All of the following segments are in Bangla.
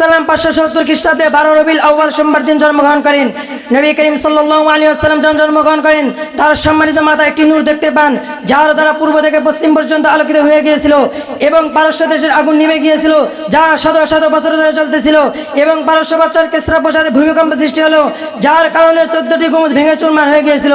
সাল্লাম পাঁচশো সত্তর খ্রিস্টাব্দে বারো রবিল আউ্বাল সোমবার দিন জন্মগ্রহণ করেন। নবী করিম সাল্লাল্লাহু আলাইহি ওয়াসাল্লাম যখন জন্মগ্রহণ করেন, তার সম্মানিত মাথায় একটি নূর দেখতে পান, যার দ্বারা পূর্ব থেকে পশ্চিম পর্যন্ত আলোকিত হয়ে গিয়েছিল এবং পারস্য দেশের আগুন নিভে গিয়েছিল, যা শত শত বছর ধরে চলতেছিল এবং পারস্য বাচ্চার কেসরা প্রসাদে ভূমিকম্প সৃষ্টি হলো, যার কারণে চোদ্দটি গোমজ ভেঙে চুরমার হয়ে গিয়েছিল।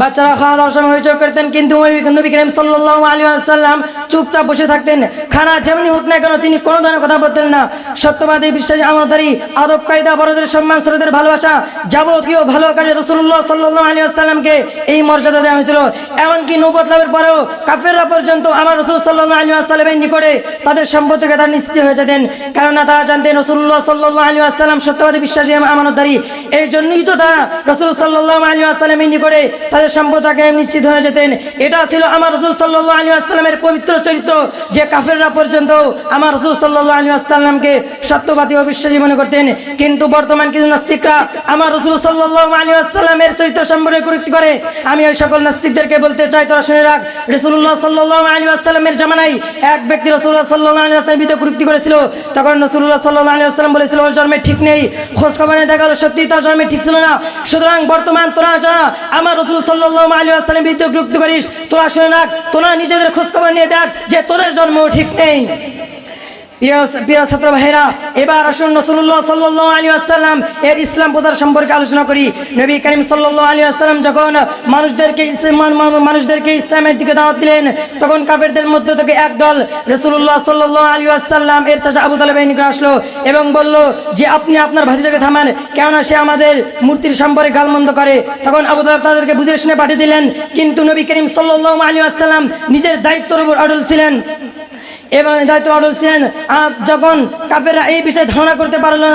বাচ্চারা খাওয়া দাওয়ার সময় হইচই করতেন, কিন্তু নবী করিম সাল্লাল্লাহু আলাইহি ওয়াসাল্লাম চুপচাপ বসে থাকতেন। খানা যেমনি হোক না কেন, তিনি কোনো ধরনের কথা বলতেন না। সত্যবাদী, বিশ্বাসী আমাদারি আদব কায়দা বড়দের সম্মান ছোটদের ভালোবাসা যাবতীয় ভালো কাজে রসুল্লাহ সাল্লাল্লাহু আলাইহি ওয়াসাল্লামকে এই মর্যাদা দেওয়া হয়েছিল। এমনকি নবুয়ত লাভের পরেও কাফেররা পর্যন্ত আমার রসুল সাল্লাল্লাহু আলাইহি ওয়াসাল্লামের নিকটে তাদের সম্পদ থেকে তারা নিশ্চিত হয়ে যেতেন। কেননা তারা জানতেন রসুল্লাহ সাল্লাল্লাহু আলাইহি ওয়াসাল্লাম সত্যবাদী, বিশ্বাসী, আমানতদারি। এই জন্যই তো তারা রসুল সাল্লাল্লাহু আলাইহি ওয়াসাল্লামের নিকটে তাদের সম্পদাকে নিশ্চিত হয়ে যেতেন। এটা ছিল আমার রসুল সাল্লাল্লাহু আলাইহি ওয়াসাল্লামের পবিত্র চরিত্র। যে কাফেররা পর্যন্ত আমার রসুল সাল্লাল্লাহু আলাইহি ওয়াসাল্লামকে সত্যবাদী ও বিশ্বাসী মনে করতেন। কিন্তু বর্তমান কিছু নাস্তিকরা আমার রসুল সাল্লাল্লাহু আলাইহি ওয়াসাল্লামের চরিত্র সম্পর্কে কুরুক্তি করে। আমি ওই সকল নাস্তিকদেরকে বলতে চাই, তোরা শুনে রাখ রসুল্লাহ সাল্লাল্লাহু আলাইহি ওয়াসাল্লামের জামানায় এক ব্যক্তি রসুল্লাহ সাল্লাল্লাহু আলাইহি ওয়াসাল্লামের বিরুদ্ধে কুরুক্তি করেছিল। তখন রসুল্লাহ সাল্লাল্লাহু আলাইহি ওয়াসাল্লাম বলেছিল, ওর জন্মে ঠিক নেই। খোঁজ খবর দেখা গেলো সত্যি তার জন্মে ঠিক ছিল না। সুতরাং বর্তমান তোরা যারা, আমার রসুল সাল্লাল্লাহু আলাইহি ওয়াসাল্লামের বিরুদ্ধে কুরুক্তি করিস। তোরা শুনে রাখ, তোরা নিজেদের খোঁজখবর নিয়ে দেখ যে তোদের জন্ম ঠিক নেই। এবার আসুন আলী এর ইসলাম সম্পর্কে আলোচনা করি। করিম যখন মানুষদেরকে মানুষদেরকে ইসলামের দিকে দিলেন, তখন মধ্য থেকে একদল আলী এর আসলো এবং বলল, যে আপনি আপনার ভাতিজাকে থামান, কেননা সে আমাদের মূর্তির সম্পর্কে গালমন্দ করে। তখন আবু তালেব তাদেরকে বুঝে শুনে পাঠিয়ে দিলেন, কিন্তু নবী করিম সাল্লাহ আলী আসসালাম নিজের দায়িত্বের উপর অটল ছিলেন। এবং দায়িত্ব ছিলেন। যখন কাফেররা এই বিষয়ে ধারণা করতে পারল না,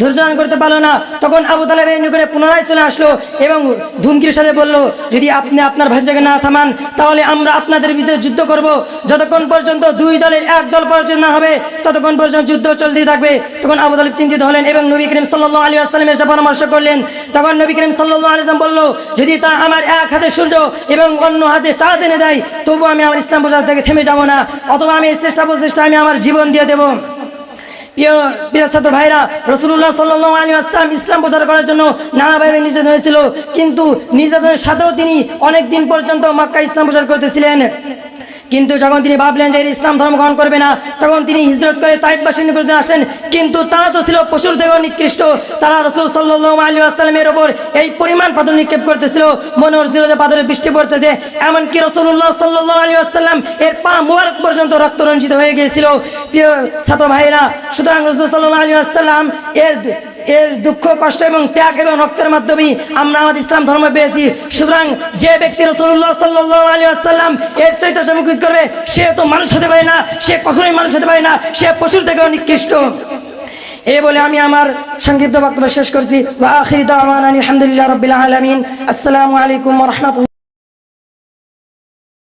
ধৈর্য করতে পারল না, তখন আবু তালেবের নিকটে পুনরায় চলে আসলো এবং ধুমকির সাথে বলল, যদি আপনি আপনার ভাইজাকে না থামান, তাহলে আমরা আপনাদের ভিতরে যুদ্ধ করব। যতক্ষণ পর্যন্ত দুই দলের এক দল পর্যন্ত না হবে, ততক্ষণ পর্যন্ত যুদ্ধ চলতেই থাকবে। তখন আবু তালেব চিন্তিত হলেন এবং নবী করিম সাল্লাহ আলী আসসালামের সাথে পরামর্শ করলেন। তখন নবী করিম সাল্লাহ আলী আসলাম বলল, যদি তা আমার এক হাতে সূর্য এবং অন্য হাতে এনে দেয় তবু আমি আমার ইসলাম প্রচার থেকে থেমে যাব না। অথবা আমি এই চেষ্টা প্রচেষ্টা আমি আমার জীবন দিয়ে দেব। প্রিয় প্রিয় ছাত্র ভাইরা রসুল্লাহ সাল্লাহ আলী আসলাম ইসলাম প্রচার করার জন্য নানাভাবে নির্যাতন হয়েছিল। কিন্তু নির্যাতনের সাথেও তিনি অনেক দিন পর্যন্ত মক্কা ইসলাম প্রচার করতেছিলেন। কিন্তু যখন তিনি ভাবলেন যে ইসলাম ধর্ম গ্রহণ করবে না, তখন তিনি হিজরত করে তাইবাসী নিকটে আসেন। কিন্তু তারা তো ছিল পশুর থেকেও নিকৃষ্ট। তারা রসুল সাল্লাহ আলী আসসালামের ওপর এই পরিমাণ পাথর নিক্ষেপ করতেছিল। মনে হচ্ছিল যে পাথরের বৃষ্টি পড়তেছে। এমনকি রসুল্লাহ সাল্লাহ আলী আসসালাম এর পা মোবারক পর্যন্ত রক্ত রঞ্জিত হয়ে গিয়েছিল। প্রিয় ছাত্র ভাইরা সুতরাং রসুল সাল্লাহ আলী আসসালাম এর এর দুঃখ, কষ্ট এবং ত্যাগ এবং রক্তের মাধ্যমে আমরা আমাদের ইসলাম ধর্ম পেয়েছি। সুতরাং যে ব্যক্তি রসুল্লাহ সাল্লাহ আলী আসসালাম এর চৈত্য সম্মুখীন করবে, সে তো মানুষ হতে পারে না, সে কখনোই মানুষ হতে পারে না, সে পশুর থেকে নিকৃষ্ট। এ বলে আমি আমার সংক্ষিপ্ত বক্তব্য শেষ করছি। আলহামদুলিল্লাহ রবিল আসসালামু আলাইকুম রহমতুল্লাহ।